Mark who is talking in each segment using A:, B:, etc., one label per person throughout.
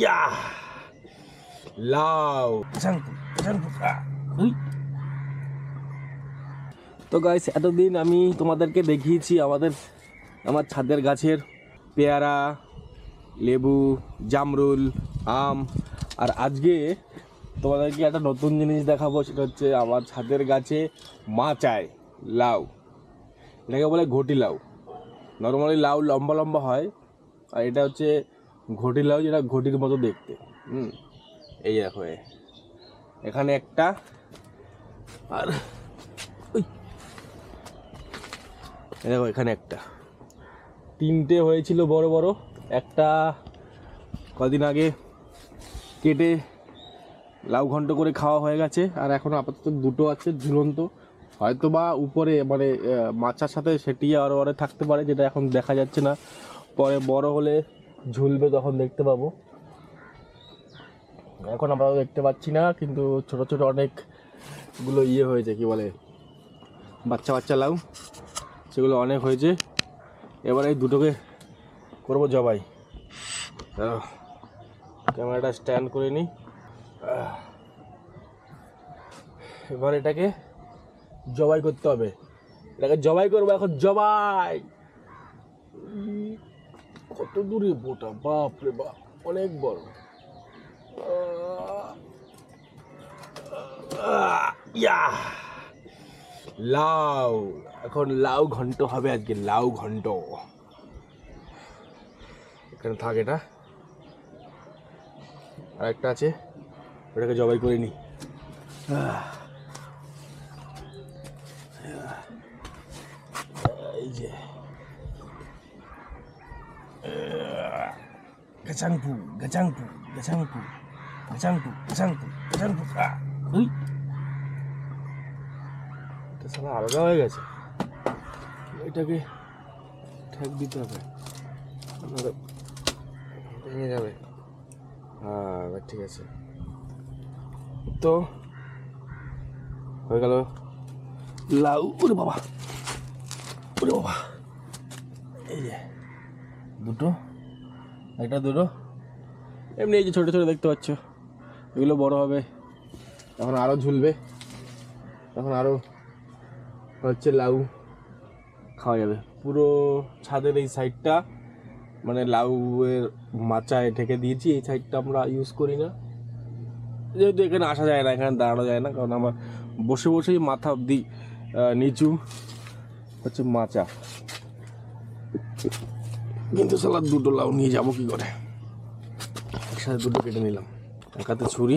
A: ইয়া লাউ। তো গাইস এতদিন আমি তোমাদেরকে দেখিয়েছি আমাদের আমার ছাদের গাছের পেয়ারা লেবু জামরুল আম। আর আজকে তোমাদেরকে একটা নতুন জিনিস দেখাবো সেটা হচ্ছে আমার ছাদের গাছে মাচায় লাউ। এটাকে বলে ঘটি লাউ। নর্মালি লাউ লম্বা লম্বা হয় আর এটা হচ্ছে ঘটি লাউ যেটা ঘটির মতো দেখতে। হুম, এই দেখো এখানে একটা, আর দেখো এখানে একটা। তিনটে হয়েছিল বড় বড়, একটা কদিন আগে কেটে লাউ ঘন্ট করে খাওয়া হয়ে গেছে, আর এখন আপাতত দুটো আছে, ঝুলন্ত। হয়তো বা উপরে মানে মাচার সাথে সেটি আরও আরও থাকতে পারে, যেটা এখন দেখা যাচ্ছে না। পরে বড় হলে ঝুলবে তখন দেখতে পাবো। এখন আমরা দেখতে পাচ্ছি না, কিন্তু ছোট ছোট অনেকগুলো ইয়ে হয়েছে, কি বলে? বাচ্চা বাচ্চা লাউ, সেগুলো অনেক হয়েছে। এবার এই দুটোকে করব জবাই। ক্যামেরাটা স্ট্যান্ড করে নিই। এবার এটাকে জবাই করতে হবে। এটাকে জবাই করব এখন, জবাই! কত দূরে বোটা, বাপ রে বাপ, অনেক বড়। ইয়া, লাউ, এখন লাউ ঘন্ট হবে আজকে, লাউ ঘন্ট। এখানে থাক এটা। আর একটা আছে, ওটাকে জবাই করে নি। এই যে। গাচাংপু গাচাংপু গাচাংপু গাচাংপু গাচাংপু আহ উই এটা সালা আলাদা হয়ে গেছে। এটাকে ঠেক দিতে হবে। ভেঙে যাবে। হ্যাঁ ঠিক আছে। তো হয়ে গেল। লাউ ওরে বাবা ওরে বাবা। এই যে। দুটো? একটা দুটো? এমনি এই যে ছোটো ছোটো দেখতে পাচ্ছ। এগুলো বড় হবে। তখন আরও ঝুলবে। তখন আরও হচ্ছে লাউ খাওয়া যাবে। পুরো ছাদের এই সাইডটা মানে লাউয়ের মাচায় ঢেকে দিয়েছি। এই সাইডটা আমরা ইউজ করি না। যেহেতু এখানে আসা যায় না এখানে দাঁড়ানো যায় না কারণ আমার বসে বসেই মাথা অব্দি নিচু হচ্ছে মাচা। কিন্তু সালা দুটো লাউ নিয়ে যাব কি করে? একসাথে দুটো কেটে নিলাম। এক হাতে ছুরি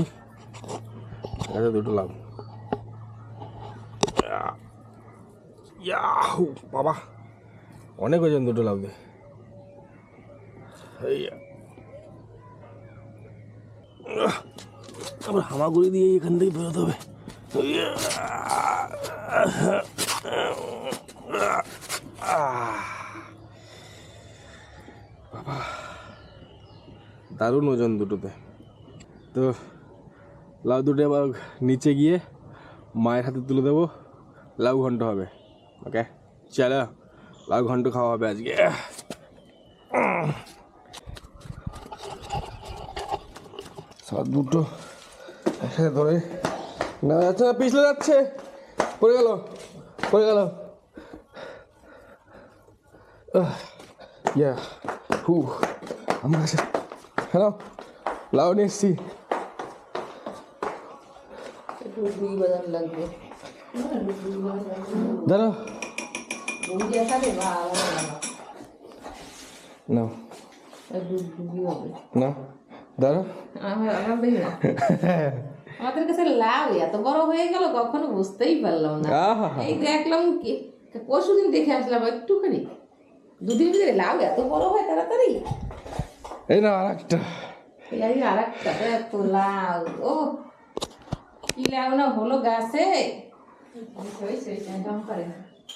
A: এক হাতে দুটো লাউ। ইয়াহু, বাবা। অনেক ওজন দুটো লাউ দিয়ে হামাগুড়ি দিয়ে এখান থেকে বেরোতে হবে ইয়া, আহ, বাবা দারুণ ওজন দুটোতে। তো লাউ দুটো আবার নিচে গিয়ে মায়ের হাতে তুলে দেবো। লাউ ঘন্ট হবে, ওকে? চলো, লাউ ঘন্ট খাওয়া হবে আজকে। সব দুটো একসাথে ধরে না যাচ্ছে না পিছলে যাচ্ছে। পড়ে গেল পড়ে গেল। ইয়া, হু, আমার কাছে হ্যালো লাউ নিয়ে এসছি
B: আমার বাবা।
A: না না
B: আমাদের কাছে লাউ এত বড় হয়ে গেল কখনো বুঝতেই পারলাম না এই দেখলাম কি? পরশুদিন দেখে আসলাম একটুখানি। দুদিন ভিতরে লাউ এত বড় হয় তাড়াতাড়ি?
A: এই না আর একটা
B: এই আর একটা এত লাউ ও কি লাউ না হলো গাছে হয়েছে